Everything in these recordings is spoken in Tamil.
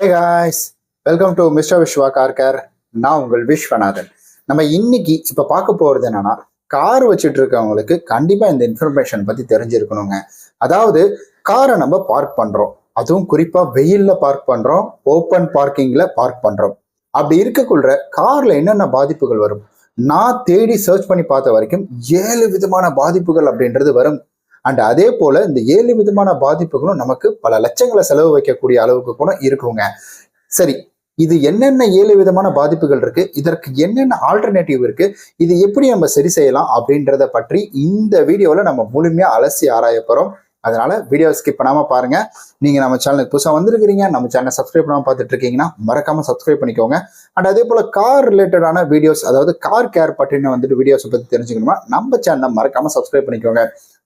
Hey guys welcome to mister Viswa car care நான் உங்கள் விஸ்வநாதன். நம்ம இன்னைக்கு இப்போ பார்க்க போகிறது என்னன்னா கார் வச்சுட்டு இருக்கவங்களுக்கு கண்டிப்பாக இந்த இன்ஃபர்மேஷன் பற்றி தெரிஞ்சிருக்கணுங்க. அதாவது காரை நம்ம பார்க் பண்ணுறோம் அதுவும் குறிப்பாக வெயிலில் பார்க் பண்ணுறோம் ஓப்பன் பார்க்கிங்கில் பார்க் பண்ணுறோம் அப்படி இருக்கக்குள்ள காரில் என்னென்ன பாதிப்புகள் வரும்? நான் தேடி சர்ச் பண்ணி பார்த்த வரைக்கும் ஏழு விதமான பாதிப்புகள் அப்படின்றது வரும். அண்ட் அதே போல இந்த ஏழு விதமான பாதிப்புகளும் நமக்கு பல லட்சங்களை செலவு வைக்கக்கூடிய அளவுக்கு கூட இருக்குங்க. சரி இது என்னென்ன ஏழு விதமான பாதிப்புகள் இருக்கு? இதற்கு என்னென்ன ஆல்டர்னேட்டிவ் இருக்கு? இது எப்படி நம்ம சரி செய்யலாம் அப்படின்றத பற்றி இந்த வீடியோவில் நம்ம முழுமையாக அலசி ஆராய போகிறோம் அதனால வீடியோ ஸ்கிப் பண்ணாமல் பாருங்க. நீங்க நம்ம சேனலுக்கு புதுசாக வந்திருக்கிறீங்க நம்ம சேனலை சப்ஸ்கிரைப் பண்ணாமல் பார்த்துட்டு இருக்கீங்கன்னா மறக்காம சப்ஸ்கிரைப் பண்ணிக்கோங்க. அண்ட் அதே போல கார் ரிலேட்டடான வீடியோஸ் அதாவது கார் கேர் பற்றின வந்துட்டு வீடியோஸை பற்றி தெரிஞ்சுக்கணுமா நம்ம சேனலை மறக்காம சப்ஸ்கிரைப் பண்ணிக்கோங்க.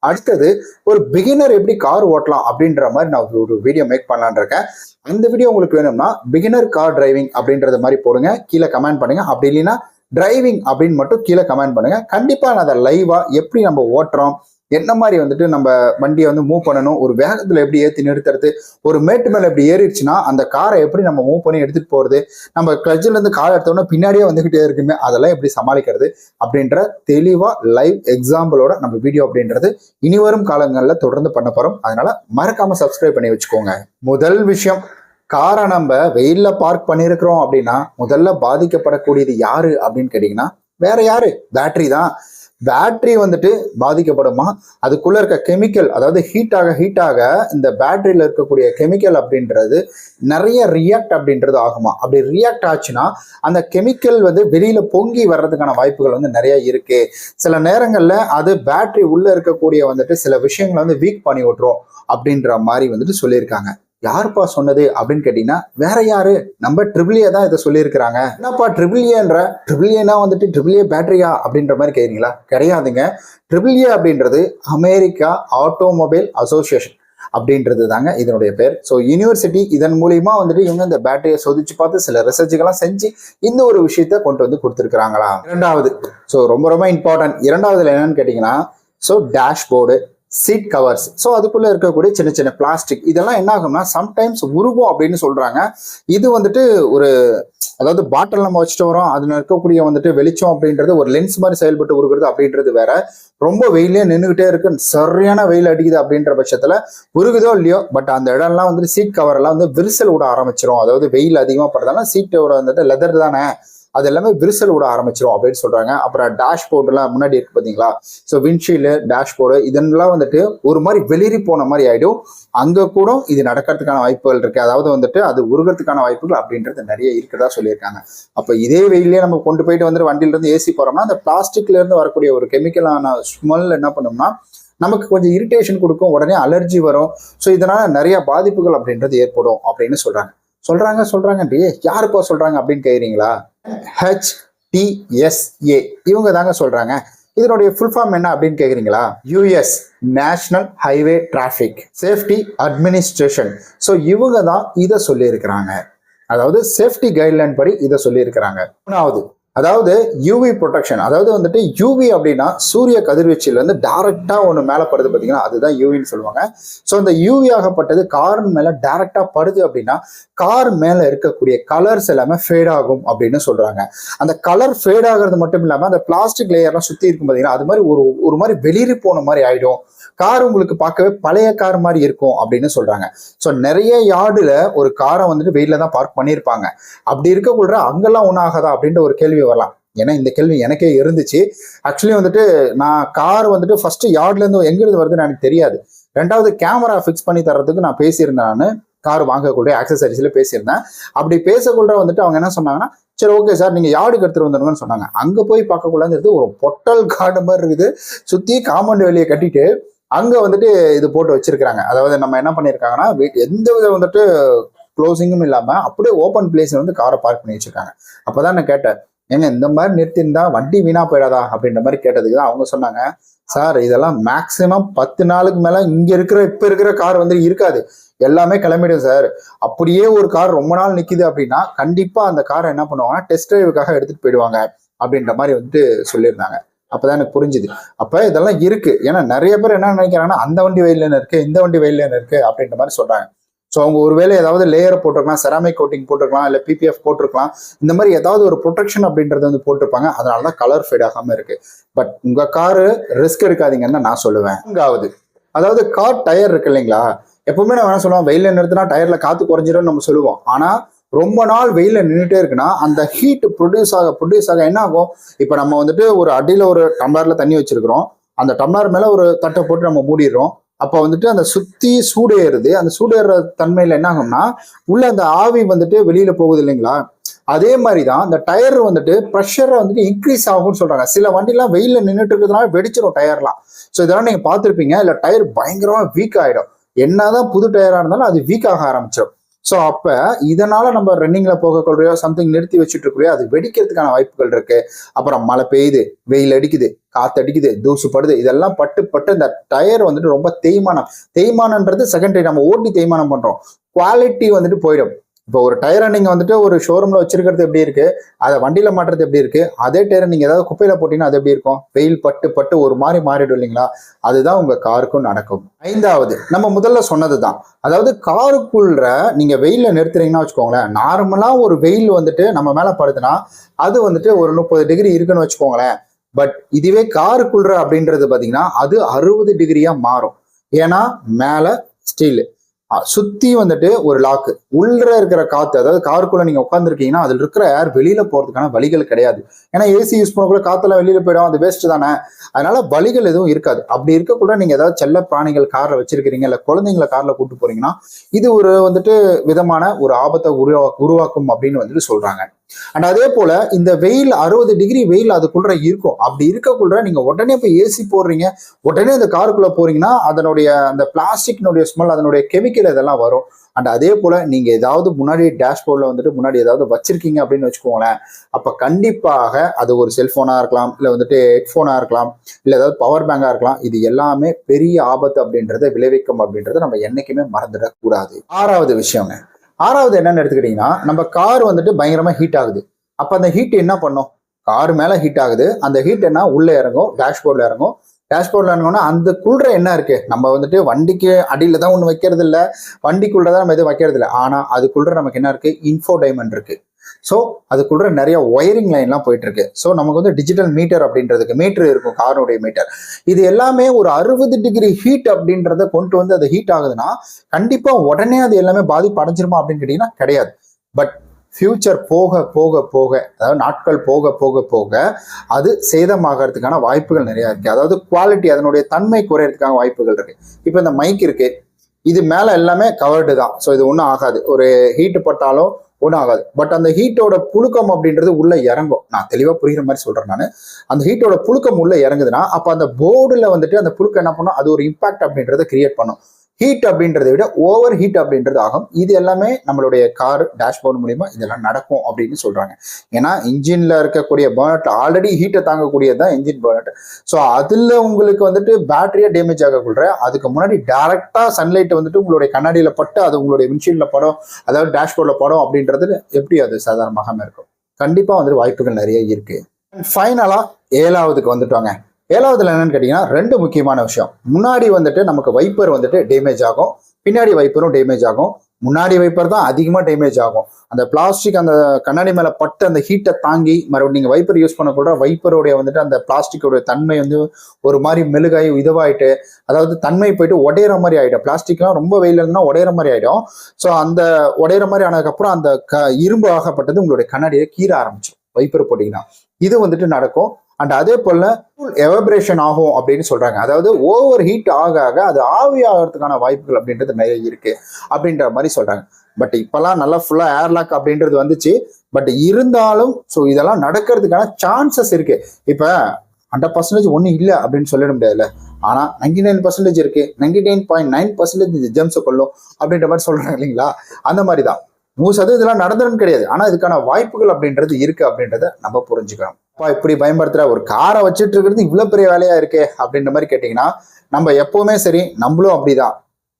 அடுத்தது ஒரு பிகினர் எப்படி கார் ஓட்டலாம் அப்படின்ற மாதிரி நான் ஒரு வீடியோ மேக் பண்ணலான்னு இருக்கேன். அந்த வீடியோ உங்களுக்கு வேணும்னா பிகினர் கார் டிரைவிங் அப்படின்றத மாதிரி போடுங்க. கீழே கமெண்ட் பண்ணுங்க. அப்படி இல்லைன்னா டிரைவிங் அப்படின்னு மட்டும் கீழே கமெண்ட் பண்ணுங்க. கண்டிப்பா நான் அதை லைவா எப்படி நம்ம ஓட்டுறோம் என்ன மாதிரி வந்துட்டு நம்ம வண்டியை வந்து மூவ் பண்ணணும்? ஒரு வேகத்துல எப்படி ஏற்றி நிறுத்துறது? ஒரு மேட்டு மேல எப்படி ஏறிடுச்சுன்னா அந்த காரை எப்படி நம்ம மூவ் பண்ணி எடுத்துட்டு போறது? நம்ம கிளச்சில் இருந்து கார் எடுத்தோம்னா பின்னாடியே வந்துகிட்டே இருக்குமே அதெல்லாம் எப்படி சமாளிக்கிறது? அப்படின்ற தெளிவா லைவ் எக்ஸாம்பிளோட நம்ம வீடியோ அப்படின்றது இனி வரும் காலங்களில் தொடர்ந்து பண்ண போறோம். அதனால மறக்காம சப்ஸ்கிரைப் பண்ணி வச்சுக்கோங்க. முதல் விஷயம் காரை நம்ம வெயில்ல பார்க் பண்ணியிருக்கிறோம் அப்படின்னா முதல்ல பாதிக்கப்படக்கூடியது யாரு அப்படின்னு கேட்டீங்கன்னா வேற யாரு? பேட்டரி தான். பேட்ரி வந்துட்டு பாதிக்கப்படுமா? அதுக்குள்ளே இருக்க கெமிக்கல் அதாவது ஹீட்டாக ஹீட்டாக இந்த பேட்ரியில் இருக்கக்கூடிய கெமிக்கல் அப்படின்றது நிறைய ரியாக்ட் அப்படின்றது ஆகுமா? அப்படி ரியாக்ட் ஆச்சுன்னா அந்த கெமிக்கல் வந்து வெளியில் பொங்கி வர்றதுக்கான வாய்ப்புகள் வந்து நிறைய இருக்குது சில நேரங்களில் அது பேட்ரி உள்ளே இருக்கக்கூடிய வந்துட்டு சில விஷயங்களை வந்து வீக் பண்ணி விட்டுரும் அப்படின்ற மாதிரி வந்துட்டு சொல்லியிருக்காங்க. யாருப்பா சொன்னது அப்படின்னு கேட்டீங்கன்னா வேற யாரு? நம்ம ட்ரிபிளியே தான் இதை சொல்லியிருக்கிறாங்க. என்னப்பா ட்ரிபிள் ஏன்ற ட்ரிபிள் வந்துட்டு ட்ரிபிள் பேட்டரியா அப்படின்ற மாதிரி கேட்குறீங்களா கிடையாதுங்க. ட்ரிபிள் ஏ அப்படின்றது அமெரிக்கா ஆட்டோமொபைல் அசோசியேஷன் அப்படின்றது தாங்க இதனுடைய பேர். ஸோ யூனிவர்சிட்டி இதன் மூலியமா வந்துட்டு இவங்க இந்த பேட்டரியை சோதிச்சு பார்த்து சில ரிசர்ச்சுகள்லாம் செஞ்சு இந்த ஒரு விஷயத்த கொண்டு வந்து கொடுத்துருக்குறாங்களா இரண்டாவது ஸோ ரொம்ப ரொம்ப இம்பார்ட்டன்ட் இரண்டாவதுல என்னன்னு கேட்டிங்கன்னா so dashboard seat covers so அதுக்குள்ளே இருக்கக்கூடிய சின்ன சின்ன பிளாஸ்டிக் இதெல்லாம் என்ன ஆகும்னா சம்டைம்ஸ் உருகும் அப்படின்னு சொல்கிறாங்க இது வந்துட்டு ஒரு அதாவது பாட்டில் நம்ம வச்சுட்டு வரோம். அதில் இருக்கக்கூடிய வந்துட்டு வெளிச்சம் அப்படின்றது ஒரு லென்ஸ் மாதிரி செயல்பட்டு உருகிறது அப்படின்றது வேற. ரொம்ப வெயிலே நின்றுகிட்டே இருக்கு. சரியான வெயில் அடிக்குது அப்படின்ற பட்சத்தில் உருகுதோ இல்லையோ பட் அந்த இடம்லாம் வந்துட்டு சீட் கவர் எல்லாம் வந்து விரிசல் விட ஆரம்பிச்சிரும். அதாவது வெயில் அதிகமா படுறதால கவர் வந்துட்டு லெதர் தானே. அது எல்லாமே விரிசல் விட ஆரம்பிச்சிரும் அப்படின்னு சொல்றாங்க. அப்புறம் டேஷ்போர்டுலாம் முன்னாடி இருக்கு பார்த்தீங்களா ஸோ விண்ட்ஷீல்டு டேஷ்போர்டு இதெல்லாம் வந்துட்டு ஒரு மாதிரி வெளிரி போன மாதிரி ஆயிடும். அங்கே கூட இது நடக்கிறதுக்கான வாய்ப்புகள் இருக்கு. அதாவது வந்துட்டு அது உருகிறதுக்கான வாய்ப்புகள் அப்படின்றது நிறைய இருக்கிறதா சொல்லியிருக்காங்க. அப்போ இதே வெயிலே நம்ம கொண்டு போயிட்டு வந்துட்டு வண்டியில இருந்து ஏசி போறோம்னா அந்த பிளாஸ்டிக்ல இருந்து வரக்கூடிய ஒரு கெமிக்கலான ஸ்மெல் என்ன பண்ணோம்னா நமக்கு கொஞ்சம் இரிட்டேஷன் கொடுக்கும். உடனே அலர்ஜி வரும். ஸோ இதனால நிறைய பாதிப்புகள் அப்படின்றது ஏற்படும் அப்படின்னு சொல்றாங்க. சொல்றாங்க சொல்றாங்க யாருப்பா சொல்றாங்க அப்படின்னு கேக்குறீங்களா? ஹெச்டிஎஸ்ஏ இவங்க தாங்க சொல்கிறாங்க இதனுடைய ஃபுல் ஃபார்ம் என்ன அப்படின்னு கேட்குறீங்களா US national highway traffic safety administration so இவங்க தான் இதை சொல்லியிருக்கிறாங்க. அதாவது சேஃப்டி கைட்லைன் படி இதை சொல்லியிருக்கிறாங்க. மூணாவது அதாவது யூவி ப்ரொடெக்ஷன் அதாவது வந்துட்டு யூவி அப்படின்னா சூரிய கதிர்வீச்சிலேருந்து டேரெக்டாக ஒன்று மேலே படுது பார்த்தீங்கன்னா அதுதான் யூவின்னு சொல்லுவாங்க. ஸோ அந்த யூவி ஆகப்பட்டது கார் மேலே டேரெக்டாக படுது அப்படின்னா கார் மேலே இருக்கக்கூடிய கலர்ஸ் எல்லாமே ஃபேட் ஆகும் அப்படின்னு சொல்கிறாங்க அந்த கலர் ஃபேட் ஆகிறது மட்டும் இல்லாமல் அந்த பிளாஸ்டிக் லேயர்லாம் சுற்றி இருக்கும் பார்த்தீங்கன்னா அது மாதிரி ஒரு ஒரு மாதிரி வெளிரி போன மாதிரி ஆகிடும் கார் உங்களுக்கு பார்க்கவே பழைய கார் மாதிரி இருக்கும் அப்படின்னு சொல்றாங்க. ஸோ நிறைய யார்டுல ஒரு காரை வந்துட்டு வெயிலில் தான் பார்க் பண்ணியிருப்பாங்க. அப்படி இருக்கக்குள்ள அங்கெல்லாம் ஒன்றாகதா அப்படின்ற ஒரு கேள்வி வரலாம். ஏன்னா இந்த கேள்வி எனக்கே இருந்துச்சு. ஆக்சுவலி வந்துட்டு நான் கார் வந்துட்டு ஃபர்ஸ்ட் யார்ட்ல இருந்து எங்கிருந்து வருதுன்னு எனக்கு தெரியாது. ரெண்டாவது கேமரா ஃபிக்ஸ் பண்ணி தர்றதுக்கு நான் பேசியிருந்தேன் நான். கார் வாங்கக்கூடிய ஆக்சசரிஸ்ல பேசியிருந்தேன். அப்படி பேசக்குள்ள வந்துட்டு அவங்க என்ன சொன்னாங்கன்னா சரி ஓகே சார் நீங்க யார்டுக்கு எடுத்துட்டு வந்துடுங்கன்னு சொன்னாங்க. அங்க போய் பார்க்கக்குள்ளது ஒரு பொட்டல் காடு மாதிரி இருக்குது. சுத்தி காம்பவுண்ட் வெளியே கட்டிட்டு அங்க வந்துட்டு இது போட்டு வச்சிருக்காங்க அதாவது நம்ம என்ன பண்ணியிருக்காங்கன்னா எந்த வித வந்துட்டு க்ளோசிங்கும் இல்லாம அப்படியே ஓப்பன் பிளேஸ் வந்து காரை பார்க் பண்ணி வச்சிருக்காங்க. அப்பதான் நான் கேட்டேன் ஏங்க இந்த மாதிரி நிறுத்தியிருந்தா வண்டி வீணா போயிடாதா? அப்படின்ற மாதிரி கேட்டதுக்கு தான் அவங்க சொன்னாங்க. சார் இதெல்லாம் மேக்சிமம் பத்து நாளுக்கு மேல இங்க இருக்கிற இப்ப இருக்கிற கார் வந்து இருக்காது. எல்லாமே கிளம்பிடும் சார். அப்படியே ஒரு கார் ரொம்ப நாள் நிக்குது அப்படின்னா கண்டிப்பா அந்த காரை என்ன பண்ணுவாங்கன்னா டெஸ்ட் டிரைவுக்காக எடுத்துட்டு போயிடுவாங்க அப்படின்ற மாதிரி வந்துட்டு சொல்லியிருந்தாங்க. அப்பதான் எனக்கு புரிஞ்சுது. அப்ப இதெல்லாம் இருக்கு. ஏன்னா நிறைய பேர் என்ன நினைக்கிறாங்கன்னா அந்த வண்டி வெயில இருக்கு இந்த வண்டி வெயில இருக்கு அப்படின்ற மாதிரி சொல்றாங்க. ஸோ அவங்க ஒருவேளை ஏதாவது லேயரை போட்டிருக்கலாம் செராமிக் கோட்டிங் போட்டிருக்கலாம் இல்லை பிபிஎஃப் போட்டிருக்கலாம். இந்த மாதிரி ஏதாவது ஒரு ப்ரொடெக்ஷன் அப்படின்றது வந்து போட்டிருப்பாங்க. அதனால தான் கலர் ஃபேட் ஆகாமல் இருக்கு. பட் உங்கள் காரு ரிஸ்க் எடுக்காதீங்கன்னு தான் நான் சொல்லுவேன். இங்காவது அதாவது கார் டயர் இருக்கு இல்லைங்களா? எப்பவுமே நான் வேணா சொல்லுவோம் வெயில நிறுத்தினா டயர்ல காத்து குறைஞ்சிடும் நம்ம சொல்லுவோம். ஆனா ரொம்ப நாள் வெயில நின்றுட்டே இருக்குன்னா அந்த ஹீட் ப்ரொடியூஸ் ஆக ப்ரொடியூஸ் ஆக என்ன ஆகும்? இப்போ நம்ம வந்துட்டு ஒரு அடியில் ஒரு டம்ளர்ல தண்ணி வச்சிருக்கிறோம். அந்த டம்ளர் மேல ஒரு தட்டை போட்டு நம்ம மூடிடுறோம். அப்போ வந்துட்டு அந்த சுத்தி சூடேறுது. அந்த சூடேற தன்மையில என்ன ஆகும்னா உள்ள அந்த ஆவி வந்துட்டு வெளியில போகுது இல்லைங்களா? அதே மாதிரி தான் இந்த டயர் வந்துட்டு ப்ரெஷரை வந்துட்டு இன்க்ரீஸ் ஆகும்னு சொல்றாங்க. சில வண்டிலாம் வெயில நின்றுட்டு இருக்கிறதுனால வெடிச்சிடும் டயர்லாம். ஸோ இதெல்லாம் நீங்க பார்த்துருப்பீங்க. இல்லை டயர் பயங்கரமா வீக் ஆயிடும். என்னதான் புது டயரா இருந்தாலும் அது வீக் ஆக ஆரம்பிச்சிடும் ஸோ அப்போ இதனால் நம்ம ரன்னிங்கில் போகக்கூடியோ சம்திங் நிறுத்தி வச்சுட்டு அது வெடிக்கிறதுக்கான வாய்ப்புகள் இருக்கு. அப்புறம் மழை பெய்யுது வெயில் அடிக்குது காற்று அடிக்குது தூசு படுது இதெல்லாம் பட்டு பட்டு இந்த டயர் வந்துட்டு ரொம்ப தேய்மானம். தேய்மானன்றது செகண்டரி நம்ம ஓட்டி தேய்மானம் பண்ணுறோம் குவாலிட்டி வந்துட்டு போயிடும். இப்போ ஒரு டயரை நீங்கள் வந்துட்டு ஒரு ஷோரூமில் வச்சிருக்கிறது எப்படி இருக்கு? அதை வண்டியில் மாட்டுறது எப்படி இருக்கு? அதே டயரை நீங்கள் ஏதாவது குப்பையில் போட்டீங்கன்னா அது எப்படி இருக்கும்? வெயில் பட்டு பட்டு ஒரு மாதிரி மாறிடும் இல்லைங்களா? அதுதான் உங்கள் காருக்கும் நடக்கும். ஐந்தாவது நம்ம முதல்ல சொன்னதுதான். அதாவது காருக்குள்ள நீங்கள் வெயிலில் நிறுத்துறீங்கன்னா வச்சுக்கோங்களேன் நார்மலாக ஒரு வெயில் வந்துட்டு நம்ம மேலே படுதுன்னா அது வந்துட்டு ஒரு முப்பது டிகிரி இருக்குன்னு வச்சுக்கோங்களேன். பட் இதுவே காருக்குள்ள அப்படின்றது பார்த்தீங்கன்னா அது அறுபது டிகிரியாக மாறும். ஏன்னா மேலே ஸ்டீலு சுத்தி வந்துட்டு ஒரு லாக்கு உள்ள இருக்கிற காத்து அதாவது காருக்குள்ள நீங்க உட்காந்துருக்கீங்கன்னா அதுல இருக்கிற ஏர் வெளியில போறதுக்கான வழிகள் கிடையாது. ஏன்னா ஏசி யூஸ் பண்ணக்குள்ள காத்தெல்லாம் வெளியில போயிடும் அது வேஸ்ட் தானே. அதனால வழிகள் எதுவும் இருக்காது. அப்படி இருக்கக்குள்ள நீங்க ஏதாவது செல்ல பிராணிகள் கார்ல வச்சிருக்கிறீங்க இல்ல குழந்தைங்களை கார்ல கூட்டு போறீங்கன்னா இது ஒரு வந்துட்டு விதமான ஒரு ஆபத்தை உருவா உருவாக்கும் அப்படின்னு வந்துட்டு சொல்றாங்க. அண்ட் அதே போல இந்த வெயில் அறுபது டிகிரி வெயில் அதுக்குள்ள இருக்கும். அப்படி இருக்கக்குள்ள நீங்க உடனே போய் ஏசி போடுறீங்க. உடனே அந்த காருக்குள்ள போறீங்கன்னா அதனுடைய அந்த பிளாஸ்டிக்னுடைய ஸ்மெல் அதனுடைய கெமிக்கல் இதெல்லாம் வரும். அண்ட் அதே போல நீங்க ஏதாவது முன்னாடி டேஷ்போர்டில் வந்துட்டு முன்னாடி ஏதாவது வச்சிருக்கீங்க அப்படின்னு வச்சுக்கோங்களேன். அப்ப கண்டிப்பாக அது ஒரு செல்போனா இருக்கலாம் இல்ல வந்துட்டு ஹெட்ஃபோனாக இருக்கலாம் இல்ல ஏதாவது பவர் பேங்கா இருக்கலாம். இது எல்லாமே பெரிய ஆபத்து அப்படின்றத விளைவிக்கும் அப்படின்றத நம்ம என்னைக்குமே மறந்துடக்கூடாது. ஆறாவது விஷயங்க. ஆறாவது என்னன்னு எடுத்துக்கிட்டீங்கன்னா நம்ம கார் வந்துட்டு பயங்கரமா ஹீட் ஆகுது. அப்ப அந்த ஹீட் என்ன பண்ணும்? கார் மேல ஹீட் ஆகுது. அந்த ஹீட் என்ன? உள்ள இறங்கும் டேஷ்போர்ட்ல இறங்கும். டேஷ்போர்ட்ல இறங்கணும்னா அந்த குளிர என்ன இருக்கு? நம்ம வந்துட்டு வண்டிக்கு அடியில தான் ஒண்ணு வைக்கிறது இல்ல வண்டிக்குள்ள தான் நம்ம எதுவும் வைக்கிறது இல்லை ஆனா அதுக்குள்ள நமக்கு என்ன இருக்கு? இன்ஃபோ டைமண்ட் இருக்கு. ஸோ அதுக்குள்ள நிறைய ஒயரிங் லைன்லாம் போயிட்டு இருக்கு ஸோ நமக்கு வந்து டிஜிட்டல் மீட்டர் அப்படின்றதுக்கு மீட்டர் இருக்கும் காரனுடைய மீட்டர் இது எல்லாமே ஒரு அறுபது டிகிரி ஹீட் அப்படின்றத கொண்டு வந்து அது ஹீட் ஆகுதுன்னா கண்டிப்பாக உடனே அது எல்லாமே பாதிப்பு அடைஞ்சிருமா அப்படின்னு கேட்டிங்கன்னா கிடையாது. பட் ஃபியூச்சர் போக போக போக அதாவது நாட்கள் போக போக போக அது சேதமாகறதுக்கான வாய்ப்புகள் நிறையா இருக்குது அதாவது குவாலிட்டி அதனுடைய தன்மை குறையிறதுக்கான வாய்ப்புகள் இருக்குது இப்போ இந்த மைக் இருக்குது இது மேல எல்லாமே கவர்டு தான். ஸோ இது ஒன்றும் ஆகாது. ஒரு ஹீட் பட்டாலும் ஒன்றும் ஆகாது. பட் அந்த ஹீட்டோட புழுக்கம் அப்படின்றது உள்ள இறங்கும். நான் தெளிவாக புரிகிற மாதிரி சொல்றேன் நான். அந்த ஹீட்டோட புழுக்கம் உள்ள இறங்குதுன்னா அப்போ அந்த போர்டில் வந்துட்டு அந்த புழுக்கம் என்ன பண்ணும்? அது ஒரு இம்பாக்ட் அப்படின்றத கிரியேட் பண்ணும். ஹீட் அப்படின்றத விட ஓவர் ஹீட் அப்படின்றது ஆகும் இது எல்லாமே நம்மளுடைய கார் டேஷ்போர்ட் மூலிமா இதெல்லாம் நடக்கும் அப்படின்னு சொல்கிறாங்க ஏன்னா இன்ஜினில் இருக்கக்கூடிய பேர்னட் ஆல்ரெடி ஹீட்டை தாங்கக்கூடியது தான் இன்ஜின் பேர்னட் ஸோ அதில் உங்களுக்கு வந்துட்டு பேட்டரியை டேமேஜ் ஆகக்குள்ள அதுக்கு முன்னாடி டேரெக்டாக சன்லைட் வந்துட்டு உங்களுடைய கண்ணாடியில் பட்டு அது உங்களுடைய விண்ஷீல்ட்ல படம் அதாவது டேஷ்போர்டில் படம் அப்படின்றது எப்படி அது சாதாரணமாக இருக்கும்? கண்டிப்பாக வந்துட்டு வாய்ப்புகள் நிறைய இருக்குது ஃபைனலாக ஏழாவதுக்கு வந்துட்டோங்க. ஏழாவதுல என்னன்னு கேட்டீங்கன்னா ரெண்டு முக்கியமான விஷயம். முன்னாடி வந்துட்டு நமக்கு வைப்பர் வந்துட்டு டேமேஜ் ஆகும். பின்னாடி வைப்பரும் டேமேஜ் ஆகும். முன்னாடி வைப்பர் தான் அதிகமாக டேமேஜ் ஆகும். அந்த பிளாஸ்டிக் அந்த கண்ணாடி மேலே பட்டு அந்த ஹீட்டை தாங்கி மறுபடியும் நீங்கள் வைப்பர் யூஸ் பண்ணக்கூட வைப்பருடைய வந்துட்டு அந்த பிளாஸ்டிக்கோட தன்மை வந்து ஒரு மாதிரி மெழுகாய் இதுவாயிட்டு அதாவது தன்மை போயிட்டு உடையிற மாதிரி ஆகிடும் பிளாஸ்டிக்லாம் ரொம்ப வெயில் இருந்தால் உடையிற மாதிரி ஆகிடும் ஸோ அந்த உடையிற மாதிரி ஆனதுக்கப்புறம் அந்த க இரும்பு ஆகப்பட்டது உங்களுடைய கண்ணாடியை கீற ஆரம்பிச்சிடும். வைப்பர் போட்டிங்கன்னா. இது வந்துட்டு நடக்கும். அண்ட் அதே போல எவபரேஷன் ஆகும் அப்படின்னு சொல்றாங்க. அதாவது ஓவர் ஹீட் ஆக ஆக அது ஆவி ஆகிறதுக்கான வாய்ப்புகள் அப்படின்றது நிறைய இருக்கு அப்படின்ற மாதிரி சொல்றாங்க. பட் இப்பெல்லாம் நல்லா ஃபுல்லா ஏர்லாக் அப்படின்றது வந்துச்சு. பட் இருந்தாலும் ஸோ இதெல்லாம் நடக்கிறதுக்கான சான்சஸ் இருக்கு. இப்ப ஹண்ட்ரட் பர்சன்டேஜ் ஒன்றும் இல்லை அப்படின்னு சொல்லிட முடியாதுல்ல. ஆனால் நைன்டி நைன் பர்சன்டேஜ் இருக்கு ninety nine point nine percentage ஜெம்ஸை கொள்ளும் அப்படின்ற மாதிரி சொல்றாங்க இல்லைங்களா? அந்த மாதிரி தான் நூறு சதவீதம் இதெல்லாம் நடந்துடும் கிடையாது. ஆனால் இதுக்கான வாய்ப்புகள் அப்படின்றது இருக்கு அப்படின்றத நம்ம புரிஞ்சுக்கணும். அப்பா இப்படி பயன்படுத்துற? ஒரு காரை வச்சுட்டு இருக்கிறது இவ்வளோ பெரிய வேலையா இருக்கே அப்படின்ற மாதிரி கேட்டிங்கன்னா நம்ம எப்பவுமே சரி நம்மளும் அப்படிதான்.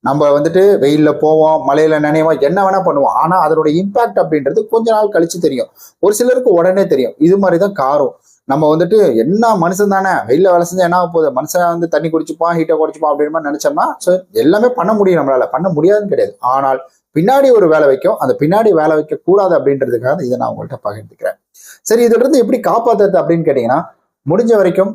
நம்ம வந்துட்டு வெயிலில் போவோம் மழையில நினைவோம் என்ன வேணா பண்ணுவோம். ஆனால் அதனுடைய இம்பாக்ட் அப்படின்றது கொஞ்ச நாள் கழிச்சு தெரியும். ஒரு சிலருக்கு உடனே தெரியும். இது மாதிரி தான் காரும். நம்ம வந்துட்டு என்ன மனுஷன் தானே? வெயில வேலை செஞ்சா என்ன போகுது? மனுஷன் வந்து தண்ணி குடிச்சுப்பான் ஹீட்டை குடிச்சுப்பான் அப்படின்னு நினைச்சோம்னா ஸோ எல்லாமே பண்ண முடியும் நம்மளால. பண்ண முடியாதுன்னு கிடையாது. ஆனால் பின்னாடி ஒரு வேலை வைக்கும். அந்த பின்னாடி வேலை வைக்க கூடாது அப்படின்றதுக்காக இதை நான் உங்கள்கிட்ட பகிர்ந்துக்கிறேன். சரி இதுல இருந்து எப்படி காப்பாற்றுறது அப்படின்னு கேட்டீங்கன்னா முடிஞ்ச வரைக்கும்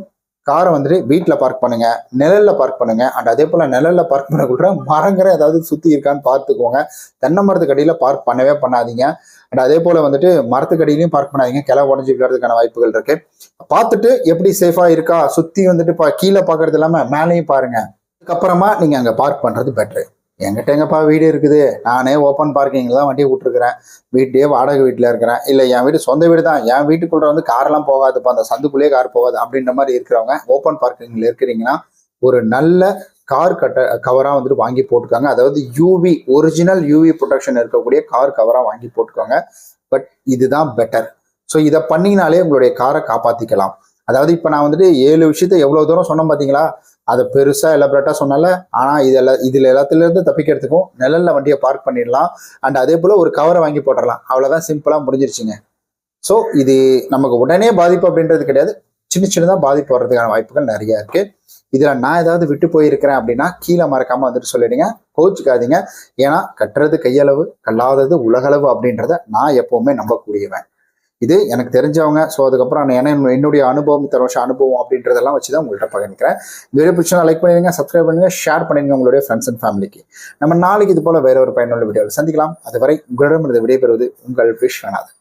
காரை வந்துட்டு வீட்டில் பார்க் பண்ணுங்க. நிழல்ல பார்க் பண்ணுங்க. அண்ட் அதே போல் நிழல்ல பார்க் பண்ணக்குள்ள மரங்கிற ஏதாவது சுற்றி இருக்கான்னு பார்த்துக்கோங்க. தென்னை மரத்துக்கு அடியில் பார்க் பண்ணவே பண்ணாதீங்க. அண்ட் அதே போல் வந்துட்டு மரத்துக்கு அடியிலையும் பார்க் பண்ணாதீங்க. கிளை உடஞ்சி விழுறதுக்கான வாய்ப்புகள் இருக்கு. பார்த்துட்டு எப்படி சேஃபாக இருக்கா? சுற்றி வந்துட்டு பா கீழே பார்க்கறது இல்லாமல் மேலேயும் பாருங்க. அதுக்கப்புறமா நீங்கள் அங்கே பார்க் பண்ணுறது பெட்ரு என்கிட்ட எங்கப்பா வீடு இருக்குது? நானே ஓப்பன் பார்க்கிங்ல தான் வண்டியை விட்டுருக்குறேன். வீட்டே வாடகை வீட்டில் இருக்கிறேன். இல்லை என் வீடு சொந்த வீடு தான். என் வீட்டுக்குள்ள வந்து கார்லாம் போகாதுப்பா. அந்த சந்துக்குள்ளேயே கார் போகாது. அப்படின்ற மாதிரி இருக்கிறவங்க ஓப்பன் பார்க்கிங்ல இருக்கிறீங்கன்னா ஒரு நல்ல கார் கட்ட கவராக வந்துட்டு வாங்கி போட்டுக்கோங்க. அதாவது யூவி ஒரிஜினல் யூவி ப்ரொடெக்ஷன் இருக்கக்கூடிய கார் கவராக வாங்கி போட்டுக்கோங்க. பட் இதுதான் பெட்டர் ஸோ இதை பண்ணிங்கனாலே உங்களுடைய காரை காப்பாற்றிக்கலாம் அதாவது இப்போ நான் வந்துட்டு ஏழு விஷயத்த எவ்வளோ தூரம் சொன்னேன் பார்த்தீங்களா அதை பெருசாக எலபரேட்டாக சொன்னால ஆனால் இதெல்லாம் இதில் எல்லாத்துலேருந்து தப்பிக்கிறதுக்கும் நிழலில் வண்டியை பார்க் பண்ணிடலாம். அண்ட் அதே போல் ஒரு கவரை வாங்கி போட்டுடலாம். அவ்வளோதான் சிம்பிளாக முடிஞ்சிருச்சுங்க. ஸோ இது நமக்கு உடனே பாதிப்பு அப்படின்றது கிடையாது. சின்ன சின்னதாக பாதிப்பு வர்றதுக்கான வாய்ப்புகள் நிறையா இருக்குது இதில் நான் ஏதாவது விட்டு போயிருக்கிறேன் அப்படின்னா கீழே மறக்காமல் வந்துட்டு சொல்லிடுங்க. கோச்சுக்காதீங்க ஏன்னா கட்டுறது கையளவு கல்லாதது உலகளவு அப்படின்றத நான் எப்போவுமே நம்பக்கூடியவன். இது எனக்கு தெரிஞ்சவங்க. ஸோ அதுக்கப்புறம் நான் என்ன என்னுடைய அனுபவம் இத்தனை வருஷம் அனுபவம் அப்படின்றதெல்லாம் வச்சு தான் உங்கள்கிட்ட பகிர்ந்துக்கிறேன் வீடியோ பிடிச்சா லைக் பண்ணிடுங்க சப்ஸ்கிரைப் பண்ணுங்க ஷேர் பண்ணிடுங்க உங்களுடைய ஃப்ரெண்ட்ஸ் அண்ட் ஃபேமிலிக்கு நம்ம நாளைக்கு இது போல வேற ஒரு பயனுள்ள வீடியோவில் சந்திக்கலாம். அதுவரை உங்களிடம் இருந்து விடைபெறுவது உங்கள் விஸ்வநாதன்.